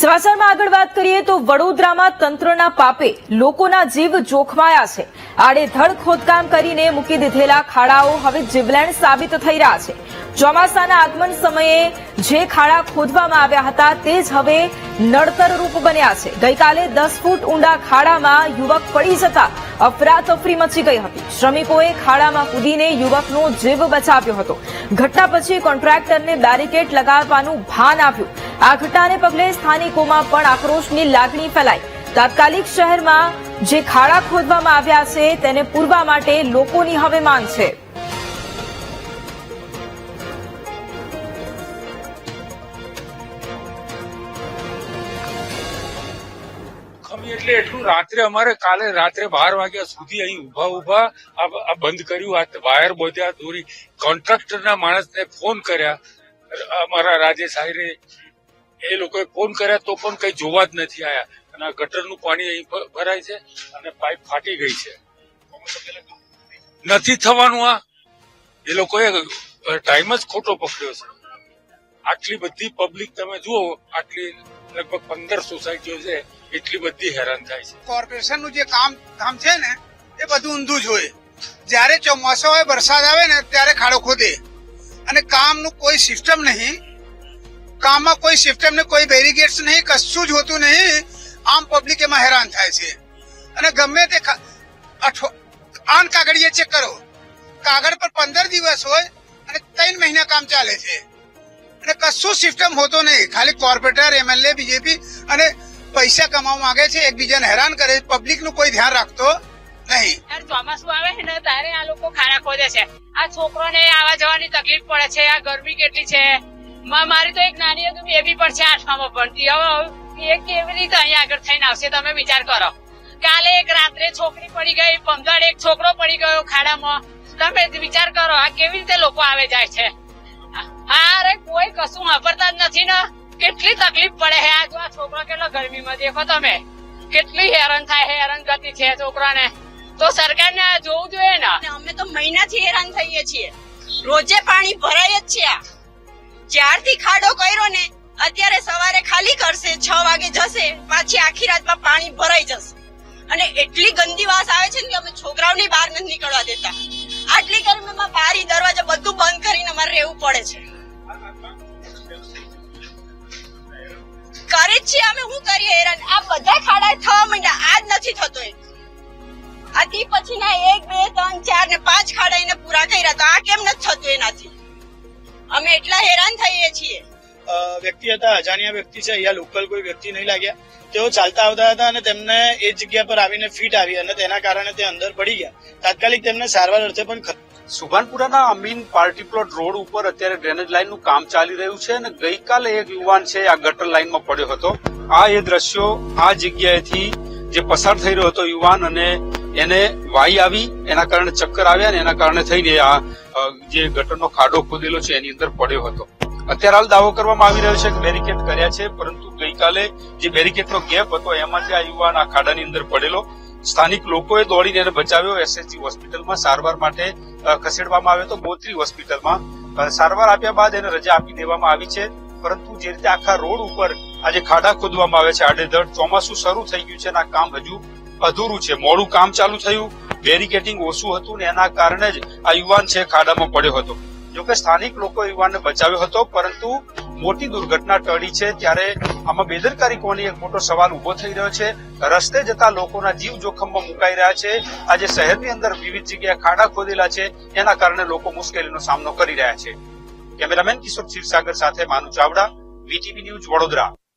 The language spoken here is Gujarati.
સમાચારમાં આગળ વાત કરીએ તો વડોદરામાં તંત્રના પાપે લોકોના જીવ જોખમાયા છે. આડેધડ ખોદકામ કરીને મૂકી દીધેલા ખાડાઓ હવે જીવલેણ સાબિત થઈ રહ્યા છે. ચોમાસાના આગમન સમયે જે ખાડા ખોદવામાં આવ્યા હતા તે જ હવે નડતર રૂપ બન્યા છે. ગઈકાલે દસ ફૂટ ઊંડા ખાડામાં યુવક પડી જતા અફરાતફરી મચી ગઈ હતી. શ્રમિકોએ ખાડામાં કૂદીને યુવકનો જીવ બચાવ્યો હતો. ઘટના પછી કોન્ટ્રાક્ટરને બેરિકેડ લગાવવાનું ભાન આવ્યું. આ ઘટનાને પગલે સ્થાનિકોમાં પણ આક્રોશની લાગણી ફેલાઈ. તાત્કાલિક શહેરમાં જે ખાડા ખોદવામાં આવ્યા છે, તેને પૂરવા માટે લોકોની હવે માંગ છે. એટલે એટલું રાત્રે અમારે કાલે રાત્રે બાર વાગ્યા સુધી અહીં ઊભા ઊભા આ બંધ કર્યું. વાયર બોધ્યા, દોરી. કોન્ટ્રાક્ટરના માણસને ફોન કર્યા. અમારા રાજેશ આહિરે એ લોકોએ ફોન કર્યા તો પણ કઈ જોવા જ નથી આયા. અને ગટરનું પાણી અહીં ભરાય છે અને પાઇપ ફાટી ગઈ છે. નથી થવાનું આ. એ લોકોએ ટાઈમ જ ખોટો પકડ્યો છે. આટલી બધી પબ્લિક તમે જુઓ, આટલી લગભગ પંદર સોસાયટીઓ છે, એટલી બધી હેરાન થાય છે. કોર્પોરેશનનું જે કામ કામ છે ને, એ બધું ઊંધું જ હોય. જ્યારે ચોમાસો હોય વરસાદ આવે ને, ત્યારે ખાડો ખોદે. અને કામનું કોઈ સિસ્ટમ નહીં કામમાં કોઈ સિસ્ટમ ને કોઈ બેરીગેટ્સ નહીં, કશું જ હોતું નહીં. આમ પબ્લિક એમાં હેરાન થાય છે. અને ગમે તે આન કાગળિયે ચેક કરો. કાગળ પર પંદર દિવસ હોય અને ત્રણ મહિના કામ ચાલે છે. અને કશું સિસ્ટમ હોતો નહીં. ખાલી કોર્પોરેટર એમએલએ બીજેપી અને પૈસા કમાવા માંગે છે, એકબીજાને હેરાન કરે પબ્લિકનું કોઈ ધ્યાન રાખતો નહીં. ચોમાસું આવે છે ને, ત્યારે આ લોકો ખાડા ખોદે છે. આ છોકરોને આવા જવાની તકલીફ પડે છે. આ ગરમી કેટલી છે? મારી તો એક નાની હતી, બેબી પણ છે આઠમામાં ભણતી. હવે એ કેવી રીતે અહીંયા આગળ થઈને આવશે, તમે વિચાર કરો. કાલે એક રાત્રે છોકરી પડી ગઈ પંદર એક છોકરો પડી ગયો ખાડામાં. તમે વિચાર કરો, આ કેવી રીતે લોકો આવે જાય છે? અરે, કોઈ કશું વાપરતા જ નથી ને. કેટલી તકલીફ પડે હે, આ જો આ છોકરો કેટલો ગરમીમાં દેખો તમે. કેટલી હેરાન થાય, હેરાન ગતિ છે છોકરાને. તો સરકારને આ જોવું જોઈએ ને. અમે તો મહિનાથી હેરાન થઈએ છીએ. રોજે પાણી ભરાય જ છે આ. જ્યારથી ખાડો કર્યો ને, અત્યારે સવારે ખાલી કરશે, છ વાગે જશે, પાછી આખી રાતમાં પાણી ભરાઈ જશે. અને એટલી ગંદી વાસ આવે છે ને કે અમે છોકરાઓની બહાર નથી નીકળવા દેતા. આટલી ગરમીમાં બારી, દરવાજા બધું બંધ કરીને અમારે રહેવું પડે છે. કરે જ છીએ અમે શું કરીએ હેરાન? આ બધા ખાડા થવા માંડ્યા, આજ નથી થતો એ. આથી પછીના એક, બે, ત્રણ, ચાર ને પાંચ ખાડા એને પૂરા કર્યા, તો આ કેમ નથી થતું એનાથી? અમે એટલા હેરાન થઈએ છીએ. વ્યક્તિ હતા અજાણ્યા વ્યક્તિ છે અહીંયા લોકલ કોઈ વ્યક્તિ નહીં લાગ્યા. તેઓ ચાલતા આવતા હતા અને તેમને એ જગ્યા પર આવીને ફીટ આવી અને તેના કારણે તે અંદર પડી ગયા. તાત્કાલિક તેમને સારવાર અર્થે પણ સુભાનપુરાના અમીન પાર્ટી પ્લોટ રોડ ઉપર અત્યારે ડ્રેનેજ લાઇનનું કામ ચાલી રહ્યું છે અને ગઈકાલે એક યુવાન છે આ ગટર લાઇનમાં પડ્યો હતો. આ એ દ્રશ્યો આ જગ્યાએથી જે પસાર થઈ રહ્યો હતો યુવાન અને એને વાઈ આવી, એના કારણે ચક્કર આવ્યા ને એના કારણે થઈને આ જે ગટરનો ખાડો ખોદેલો છે, એની અંદર પડ્યો હતો. અત્યારે હાલ દાવો કરવામાં આવી રહ્યો છે કે બેરિકેડ કર્યા છે, પરંતુ ગઈકાલે જે બેરિકેડનો ગેપ હતો એમાંથી આ યુવાન આ ખાડાની અંદર પડેલો, સ્થાનિક લોકોએ દોડીને એને બચાવ્યો. એસએચજી હોસ્પિટલમાં સારવાર માટે ખસેડવામાં આવ્યો તો ગોત્રી હોસ્પિટલમાં સારવાર આપ્યા બાદ એને રજા આપી દેવામાં આવી છે. પરંતુ જે રીતે આખા રોડ ઉપર આજે ખાડા ખોદવામાં આવે છે, આડેધડ, ચોમાસું શરૂ થઈ ગયું છે આ કામ હજુ અધૂરું છે. મોડું કામ ચાલુ થયું. બેરિકેટિંગ ઓછું હતું ને એના કારણે જ આ યુવાન છે ખાડામાં પડ્યો હતો. જોકે સ્થાનિક લોકો યુવાનને બચાવ્યો હતો, પરંતુ મોટી દુર્ઘટના ટળી છે. ત્યારે આમાં બેદરકારી કોની? એક મોટો સવાલ ઊભો થઈ રહ્યો છે. રસ્તે જતા લોકોના જીવ જોખમમાં મુકાઈ રહ્યા છે. આજે શહેરની અંદર વિવિધ જગ્યાએ ખાડા ખોદેલા છે. એના કારણે લોકો મુશ્કેલીનો સામનો કરી રહ્યા છે. કેમેરામેન કિશોર ક્ષીરસાગર સાથે માનુ ચાવડા, વીટીવી ન્યૂઝ વડોદરા.